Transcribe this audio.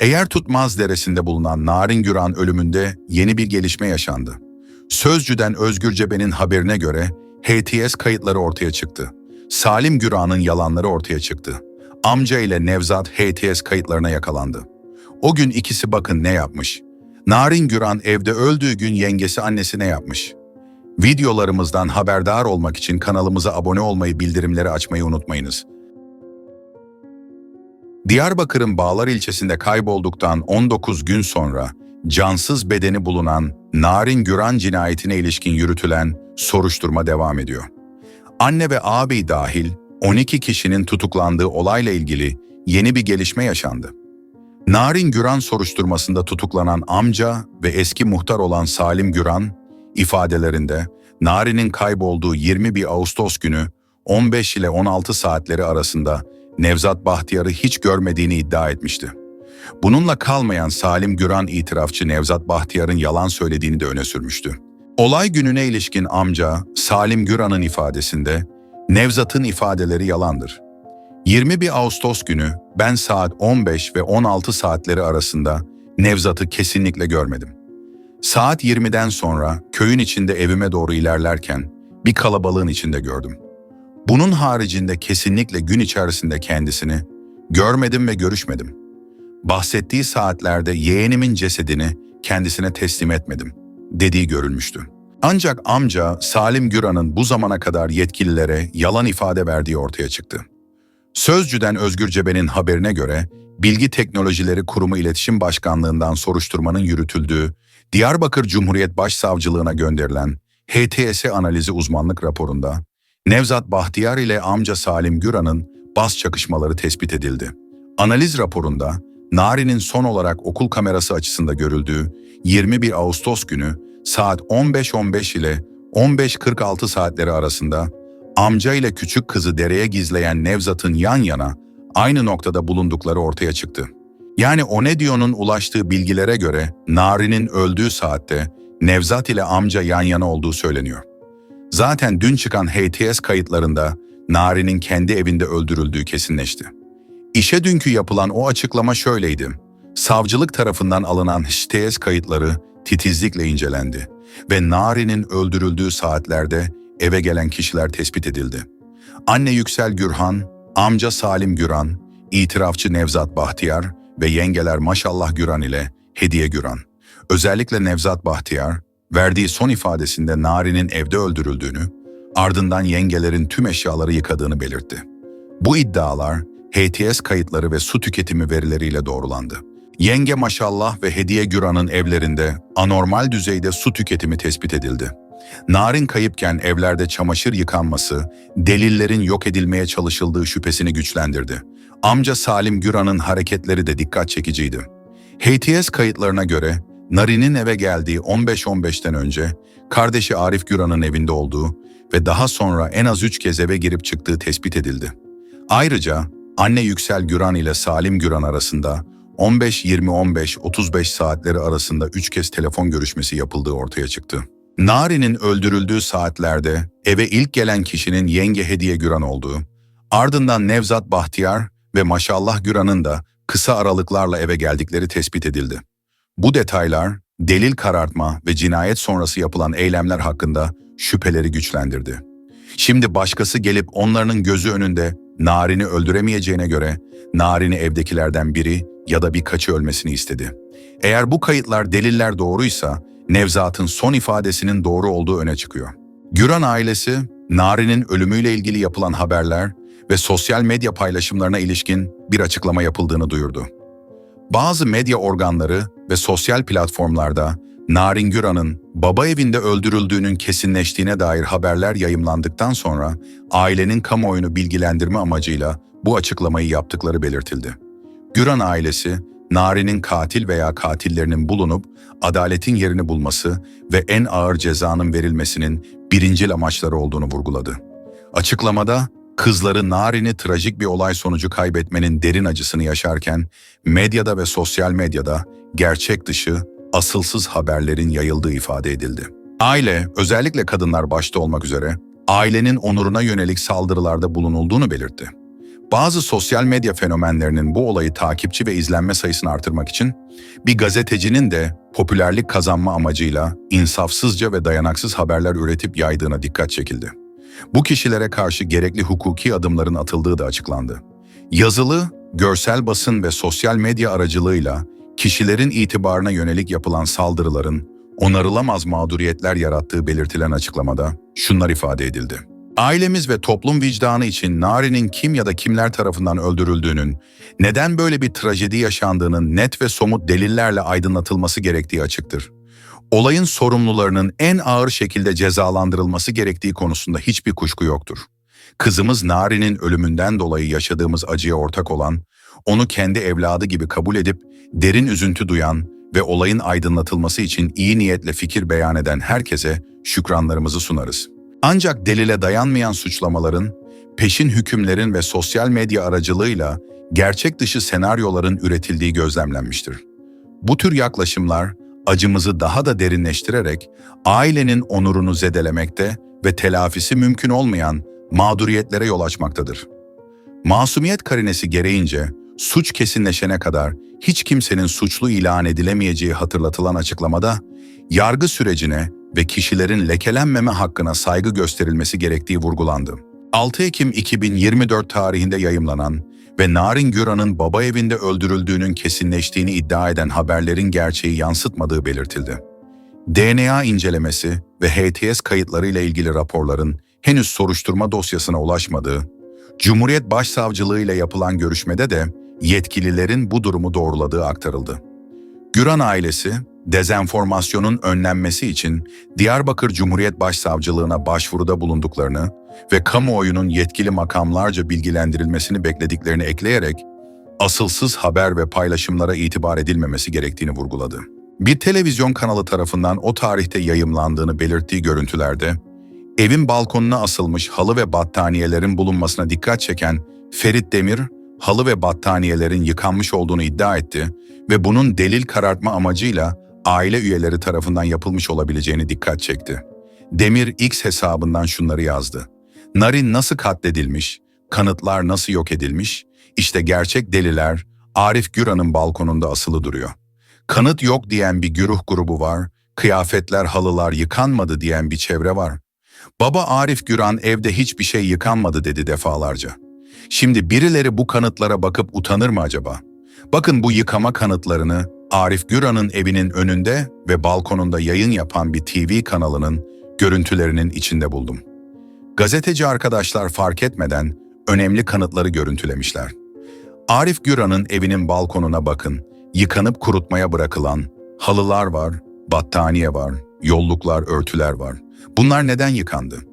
Eğer Tutmaz Deresi'nde bulunan Narin Güran ölümünde yeni bir gelişme yaşandı. Sözcü'den Özgür Cebe'nin haberine göre HTS kayıtları ortaya çıktı. Salim Güran'ın yalanları ortaya çıktı. Amca ile Nevzat HTS kayıtlarına yakalandı. O gün ikisi bakın ne yapmış. Narin Güran evde öldüğü gün yengesi annesine yapmış. Videolarımızdan haberdar olmak için kanalımıza abone olmayı, bildirimleri açmayı unutmayınız. Diyarbakır'ın Bağlar ilçesinde kaybolduktan 19 gün sonra cansız bedeni bulunan Narin Güran cinayetine ilişkin yürütülen soruşturma devam ediyor. Anne ve ağabey dahil 12 kişinin tutuklandığı olayla ilgili yeni bir gelişme yaşandı. Narin Güran soruşturmasında tutuklanan amca ve eski muhtar olan Salim Güran ifadelerinde Narin'in kaybolduğu 21 Ağustos günü 15 ile 16 saatleri arasında Nevzat Bahtiyar'ı hiç görmediğini iddia etmişti. Bununla kalmayan Salim Güran itirafçı Nevzat Bahtiyar'ın yalan söylediğini de öne sürmüştü. Olay gününe ilişkin amca Salim Güran'ın ifadesinde Nevzat'ın ifadeleri yalandır. 21 Ağustos günü ben saat 15 ve 16 saatleri arasında Nevzat'ı kesinlikle görmedim. Saat 20'den sonra köyün içinde evime doğru ilerlerken bir kalabalığın içinde gördüm. Bunun haricinde kesinlikle gün içerisinde kendisini görmedim ve görüşmedim. Bahsettiği saatlerde yeğenimin cesedini kendisine teslim etmedim dediği görülmüştü. Ancak amca Salim Güran'ın bu zamana kadar yetkililere yalan ifade verdiği ortaya çıktı. Sözcüden Özgür Cebe'nin haberine göre Bilgi Teknolojileri Kurumu İletişim Başkanlığından soruşturmanın yürütüldüğü Diyarbakır Cumhuriyet Başsavcılığına gönderilen HTS analizi uzmanlık raporunda Nevzat Bahtiyar ile amca Salim Güran'ın bas çakışmaları tespit edildi. Analiz raporunda Nari'nin son olarak okul kamerası açısında görüldüğü 21 Ağustos günü saat 15.15 ile 15.46 saatleri arasında amca ile küçük kızı dereye gizleyen Nevzat'ın yan yana aynı noktada bulundukları ortaya çıktı. Yani Onedio'nun ulaştığı bilgilere göre Nari'nin öldüğü saatte Nevzat ile amca yan yana olduğu söyleniyor. Zaten dün çıkan HTS kayıtlarında Nari'nin kendi evinde öldürüldüğü kesinleşti. İşe dünkü yapılan o açıklama şöyleydi. Savcılık tarafından alınan HTS kayıtları titizlikle incelendi ve Nari'nin öldürüldüğü saatlerde eve gelen kişiler tespit edildi. Anne Yüksel Gürhan, amca Salim Güran, itirafçı Nevzat Bahtiyar ve yengeler Maşallah Güran ile Hediye Güran. Özellikle Nevzat Bahtiyar, verdiği son ifadesinde Nari'nin evde öldürüldüğünü, ardından yengelerin tüm eşyaları yıkadığını belirtti. Bu iddialar HTS kayıtları ve su tüketimi verileriyle doğrulandı. Yenge Maşallah ve Hediye Güran'ın evlerinde anormal düzeyde su tüketimi tespit edildi. Narin kayıpken evlerde çamaşır yıkanması, delillerin yok edilmeye çalışıldığı şüphesini güçlendirdi. Amca Salim Güran'ın hareketleri de dikkat çekiciydi. HTS kayıtlarına göre Narin'in eve geldiği 15-15'ten önce kardeşi Arif Güran'ın evinde olduğu ve daha sonra en az 3 kez eve girip çıktığı tespit edildi. Ayrıca anne Yüksel Güran ile Salim Güran arasında 15-20-15-35 saatleri arasında 3 kez telefon görüşmesi yapıldığı ortaya çıktı. Nari'nin öldürüldüğü saatlerde eve ilk gelen kişinin yenge Hediye Güran olduğu, ardından Nevzat Bahtiyar ve Maşallah Güran'ın da kısa aralıklarla eve geldikleri tespit edildi. Bu detaylar, delil karartma ve cinayet sonrası yapılan eylemler hakkında şüpheleri güçlendirdi. Şimdi başkası gelip onların gözü önünde Narin'i öldüremeyeceğine göre Narin'i evdekilerden biri ya da birkaçı ölmesini istedi. Eğer bu kayıtlar deliller doğruysa Nevzat'ın son ifadesinin doğru olduğu öne çıkıyor. Güran ailesi Narin'in ölümüyle ilgili yapılan haberler ve sosyal medya paylaşımlarına ilişkin bir açıklama yapıldığını duyurdu. Bazı medya organları ve sosyal platformlarda Narin Güran'ın baba evinde öldürüldüğünün kesinleştiğine dair haberler yayımlandıktan sonra ailenin kamuoyunu bilgilendirme amacıyla bu açıklamayı yaptıkları belirtildi. Güran ailesi, Nari'nin katil veya katillerinin bulunup adaletin yerini bulması ve en ağır cezanın verilmesinin birincil amaçları olduğunu vurguladı. Açıklamada kızları Narin'i trajik bir olay sonucu kaybetmenin derin acısını yaşarken medyada ve sosyal medyada gerçek dışı, asılsız haberlerin yayıldığı ifade edildi. Aile, özellikle kadınlar başta olmak üzere, ailenin onuruna yönelik saldırılarda bulunulduğunu belirtti. Bazı sosyal medya fenomenlerinin bu olayı takipçi ve izlenme sayısını artırmak için bir gazetecinin de popülerlik kazanma amacıyla insafsızca ve dayanaksız haberler üretip yaydığına dikkat çekildi. Bu kişilere karşı gerekli hukuki adımların atıldığı da açıklandı. Yazılı, görsel basın ve sosyal medya aracılığıyla kişilerin itibarına yönelik yapılan saldırıların onarılamaz mağduriyetler yarattığı belirtilen açıklamada şunlar ifade edildi. Ailemiz ve toplum vicdanı için Nari'nin kim ya da kimler tarafından öldürüldüğünün, neden böyle bir trajedi yaşandığının net ve somut delillerle aydınlatılması gerektiği açıktır. Olayın sorumlularının en ağır şekilde cezalandırılması gerektiği konusunda hiçbir kuşku yoktur. Kızımız Nari'nin ölümünden dolayı yaşadığımız acıya ortak olan, onu kendi evladı gibi kabul edip derin üzüntü duyan ve olayın aydınlatılması için iyi niyetle fikir beyan eden herkese şükranlarımızı sunarız. Ancak delile dayanmayan suçlamaların, peşin hükümlerin ve sosyal medya aracılığıyla gerçek dışı senaryoların üretildiği gözlemlenmiştir. Bu tür yaklaşımlar acımızı daha da derinleştirerek ailenin onurunu zedelemekte ve telafisi mümkün olmayan mağduriyetlere yol açmaktadır. Masumiyet karinesi gereğince suç kesinleşene kadar hiç kimsenin suçlu ilan edilemeyeceği hatırlatılan açıklamada yargı sürecine ve kişilerin lekelenmeme hakkına saygı gösterilmesi gerektiği vurgulandı. 6 Ekim 2024 tarihinde yayımlanan ve Narin Güran'ın baba evinde öldürüldüğünün kesinleştiğini iddia eden haberlerin gerçeği yansıtmadığı belirtildi. DNA incelemesi ve HTS kayıtlarıyla ilgili raporların henüz soruşturma dosyasına ulaşmadığı, Cumhuriyet Başsavcılığı ile yapılan görüşmede de yetkililerin bu durumu doğruladığı aktarıldı. Güran ailesi, dezenformasyonun önlenmesi için Diyarbakır Cumhuriyet Başsavcılığına başvuruda bulunduklarını ve kamuoyunun yetkili makamlarca bilgilendirilmesini beklediklerini ekleyerek asılsız haber ve paylaşımlara itibar edilmemesi gerektiğini vurguladı. Bir televizyon kanalı tarafından o tarihte yayımlandığını belirttiği görüntülerde, evin balkonuna asılmış halı ve battaniyelerin bulunmasına dikkat çeken Ferit Demir, halı ve battaniyelerin yıkanmış olduğunu iddia etti ve bunun delil karartma amacıyla aile üyeleri tarafından yapılmış olabileceğini dikkat çekti. Demir X hesabından şunları yazdı. Narin nasıl katledilmiş, kanıtlar nasıl yok edilmiş, işte gerçek deliler Arif Güran'ın balkonunda asılı duruyor. Kanıt yok diyen bir güruh grubu var, kıyafetler halılar yıkanmadı diyen bir çevre var. Baba Arif Güran evde hiçbir şey yıkanmadı dedi defalarca. Şimdi birileri bu kanıtlara bakıp utanır mı acaba? Bakın bu yıkama kanıtlarını Arif Güran'ın evinin önünde ve balkonunda yayın yapan bir TV kanalının görüntülerinin içinde buldum. Gazeteci arkadaşlar fark etmeden önemli kanıtları görüntülemişler. Arif Güran'ın evinin balkonuna bakın. Yıkanıp kurutmaya bırakılan halılar var, battaniye var, yolluklar, örtüler var. Bunlar neden yıkandı?